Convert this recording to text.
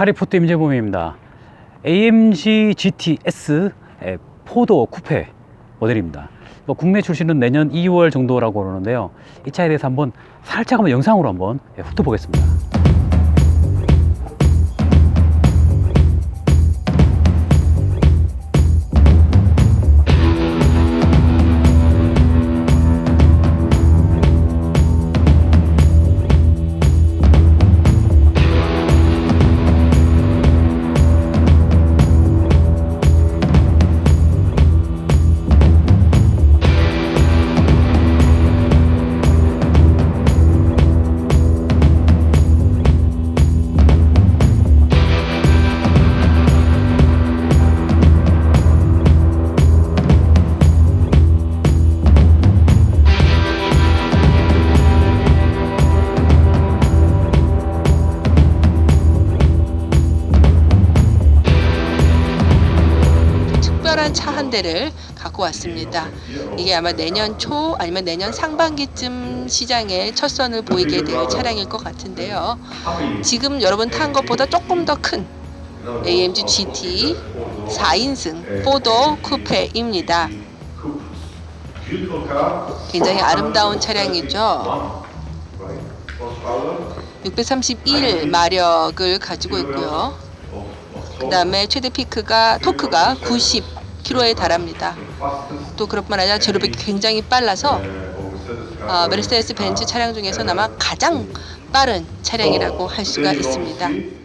카리포트 임재범입니다. AMG GTS 에, 포도 쿠페 모델입니다. 뭐 국내 출시는 내년 2월 정도라고 그러는데요. 이 차에 대해서 한번 살짝 한번 영상으로 한번 예, 훑어보겠습니다. 특별한 차 한 대를 갖고 왔습니다. 이게 아마 내년 초 아니면 내년 상반기쯤 시장에 첫 선을 보이게 될 차량일 것 같은데요. 지금 여러분 탄 것보다 조금 더 큰 AMG GT 4인승 포도 쿠페입니다. 굉장히 아름다운 차량이죠. 631 마력을 가지고 있고요. 그 다음에 최대 피크가 토크가 90km에 달합니다. 또 그뿐만 아니라 제로백이 굉장히 빨라서 어, 메르세데스 벤츠 차량 중에서 아마 가장 빠른 차량이라고 할 수가 있습니다.